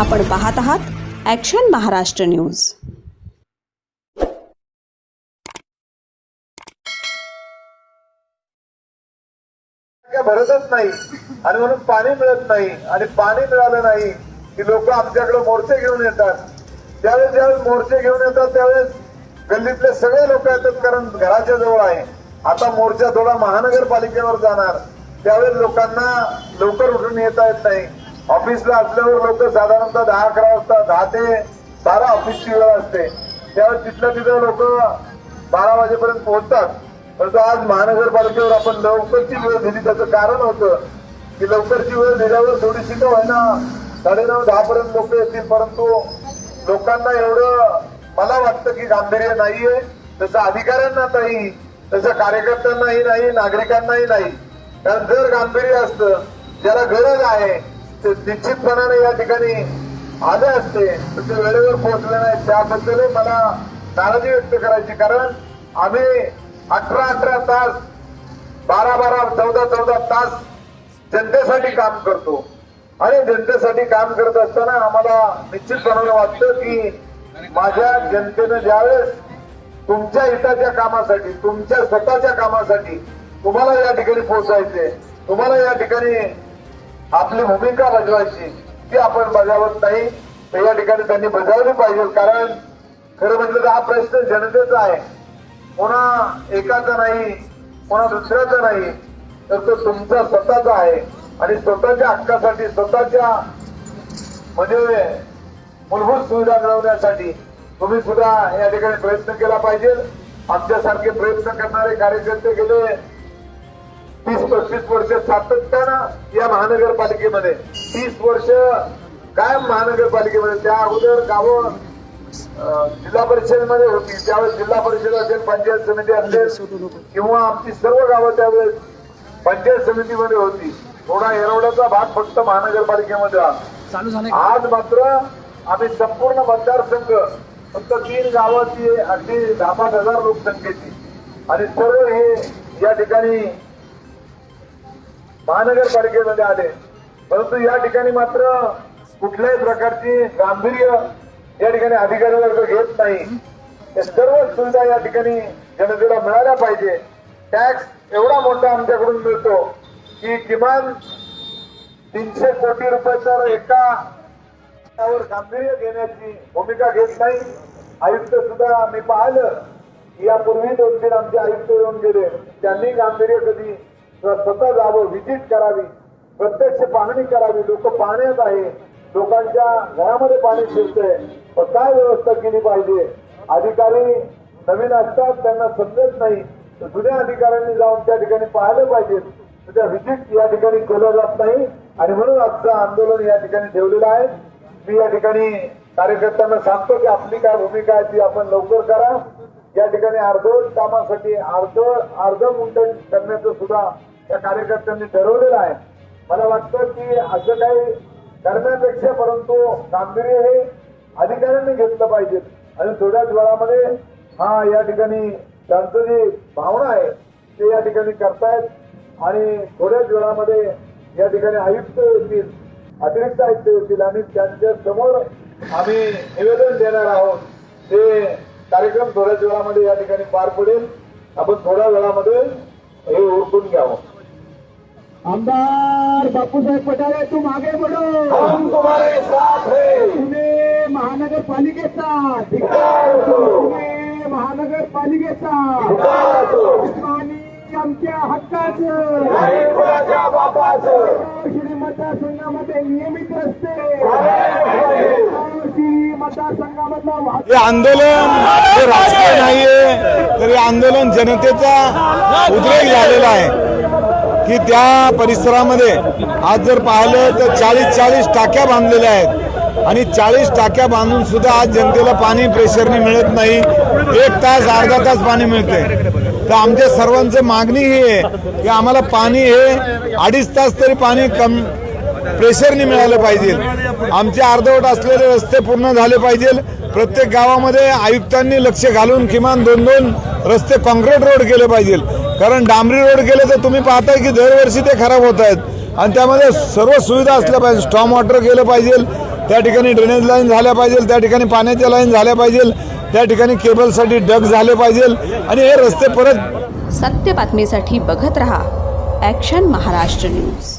आपण पाहत आहात ॲक्शन महाराष्ट्र न्यूज भरतच नाही आणि म्हणून पाणी मिळत नाही आणि पाणी मिळालं नाही की लोक आमच्याकडे मोर्चे घेऊन येतात. त्यावेळेस ज्यावेळेस मोर्चे घेऊन येतात त्यावेळेस गल्लीतले सगळे लोक येतात कारण घराच्या जवळ आहे. आता मोर्चा थोडा महानगरपालिकेवर जाणार. त्यावेळेस लोकांना लवकर उठून येता येत नाही. ऑफिसला असल्यावर लोक साधारणतः दहा अकरा वाजता दहा ते बारा ऑफिसची वेळ असते. त्यावेळेस तिथल्या तिथं लोक बारा वाजेपर्यंत पोहोचतात. परंतु आज महानगरपालिकेवर आपण लवकरची वेळ दिली. त्याचं कारण होतं की लवकरची वेळ दिल्यावर थोडीशी का व्हायना साडेनऊ दहा पर्यंत लोक येतील. परंतु लोकांना एवढं मला वाटतं की गांभीर्य नाहीये. तसं अधिकाऱ्यांना नाही. तसं कार्यकर्त्यांनाही नाही. नागरिकांनाही नाही. कारण जर गांभीर्य असतं ज्याला गरज आहे ते निश्चितपणाने या ठिकाणी आले असते. तर ते वेळेवर पोहोचले नाही. त्याबद्दल मला नाराजी व्यक्त करायची. कारण आम्ही अठरा अठरा तास बारा बारा चौदा चौदा तास जनतेसाठी काम करतो. आणि जनतेसाठी काम करत असताना आम्हाला निश्चितपणाने वाटतं की माझ्या जनतेनं ज्यावेळेस तुमच्या हिताच्या कामासाठी तुमच्या स्वतःच्या कामासाठी तुम्हाला या ठिकाणी पोहोचायचे तुम्हाला या ठिकाणी आपली भूमिका बजवायची ती आपण बजावत नाही. तर या ठिकाणी त्यांनी बजावली पाहिजे कारण खरं म्हटलं तर हा प्रश्न जनतेचा आहे. कोणा एकाचा नाही कोणा दुसऱ्याचा नाही तर तो तुमचा स्वतःचा आहे. आणि स्वतःच्या हक्कासाठी स्वतःच्या म्हणजे मूलभूत सुविधा मिळवण्यासाठी तुम्ही सुद्धा या ठिकाणी प्रयत्न केला पाहिजे. आमच्यासारखे प्रयत्न करणारे कार्यकर्ते गेले पस्तीस वर्ष सातत्यानं या महानगरपालिकेमध्ये. तीस वर्ष कायम महानगरपालिकेमध्ये? त्या अगोदर गावं जिल्हा परिषदेमध्ये होती. त्यावेळेस जिल्हा परिषद असेल पंचायत समिती असेल किंवा आमची सर्व गावं त्यावेळेस पंचायत समितीमध्ये होती. थोडा एरवड्याचा भाग फक्त महानगरपालिकेमध्ये आला. आज मात्र आम्ही संपूर्ण मतदारसंघ फक्त तीन गावाची अगदी दहा पाच हजार लोकसंख्येची. आणि सर्व हे या ठिकाणी महानगरपालिकेमध्ये आले. परंतु या ठिकाणी मात्र कुठल्याही प्रकारची गांभीर्य या ठिकाणी अधिकारी वर्ग घेत नाही. हे सर्व सुविधा या ठिकाणी जनतेला मिळाल्या पाहिजे. टॅक्स एवढा मोठा आमच्याकडून मिळतो की किमान तीनशे कोटी रुपये तर एका त्यावर गांभीर्य घेण्याची भूमिका घेत नाही. आयुक्त सुद्धा आम्ही पाहिलं यापूर्वी दोन तीन आमचे आयुक्त येऊन गेले. त्यांनी गांभीर्य कधी स्वतः जावं व्हिजिट करावी प्रत्यक्ष पाहणी करावी. लोक पाहण्यात आहे. लोकांच्या घरामध्ये पाणी शिरतंय. पण काय व्यवस्था केली पाहिजे? अधिकारी नवीन असतात त्यांना समजत नाही. तर जुन्या अधिकाऱ्यांनी जाऊन त्या ठिकाणी पाहायला पाहिजेत त्या व्हिजिट या ठिकाणी केलं जात नाही. आणि म्हणून आजचं आंदोलन या ठिकाणी ठेवलेलं आहे. मी या ठिकाणी कार्यकर्त्यांना सांगतो की आपली काय भूमिका आहे ती आपण लवकर करा. या ठिकाणी अर्धवट कामासाठी अर्ध अर्ध मुंडन करण्याचं सुद्धा या कार्यकर्त्यांनी ठरवलेलं आहे. मला वाटतं की असं काही करण्यापेक्षा परंतु गांभीर्य हे अधिकाऱ्यांनी घेतलं पाहिजे. आणि थोड्याच वेळामध्ये हा या ठिकाणी त्यांचं जी भावना आहे ते या ठिकाणी करतायत. आणि थोड्याच वेळामध्ये या ठिकाणी आयुक्त येतील अतिरिक्त आयुक्त येतील आणि त्यांच्यासमोर आम्ही निवेदन देणार आहोत. ते कार्यक्रम थोड्याच वेळामध्ये या ठिकाणी पार पडेल. आपण थोड्या वेळामध्ये हे उरकून घ्यावं. आमदार बापूसाहेब पठारे तुम आगे बढ़ो हम तुम्हारे साथ है. पुणे महानगरपालिकेचा. पुणे महानगरपालिकेचा. आणि आमच्या हक्काचं. श्री मतदारसंघामध्ये नियमित रस्ते. श्री मतदारसंघामधला हे आंदोलन हे राजकीय नाहीये तर हे आंदोलन जनतेचा उद्रेक झालेला आहे. की त्या परिसरामध्ये आज जर पाहिलं तर चाळीस चाळीस टाक्या बांधलेल्या आहेत. आणि चाळीस टाक्या बांधून सुद्धा आज जनतेला पाणी प्रेशरने मिळत नाही. एक तास अर्धा तास पाणी मिळते तर आमच्या सर्वांची मागणी ही आहे की आम्हाला पाणी हे अडीच तास तरी पाणी कम प्रेशरने मिळालं पाहिजे. आमचे अर्धवट असलेले रस्ते पूर्ण झाले पाहिजे. प्रत्येक गावामध्ये आयुक्तांनी लक्ष घालून किमान दोन दोन रस्ते कॉन्क्रीट रोड केले पाहिजे. कारण डांबरी रोड केले तर तुम्ही पाहताय की दरवर्षी ते खराब होत आहेत. आणि त्यामध्ये सर्व सुविधा असल्या पाहिजे. स्टॉम वॉटर केलं पाहिजे. त्या ठिकाणी ड्रेनेज लाईन झाल्या पाहिजे. त्या ठिकाणी पाण्याच्या लाईन झाल्या पाहिजे. त्या ठिकाणी केबलसाठी डग झाले पाहिजे. आणि हे रस्ते परत सत्य बातमीसाठी बघत रहा. Action Maharashtra news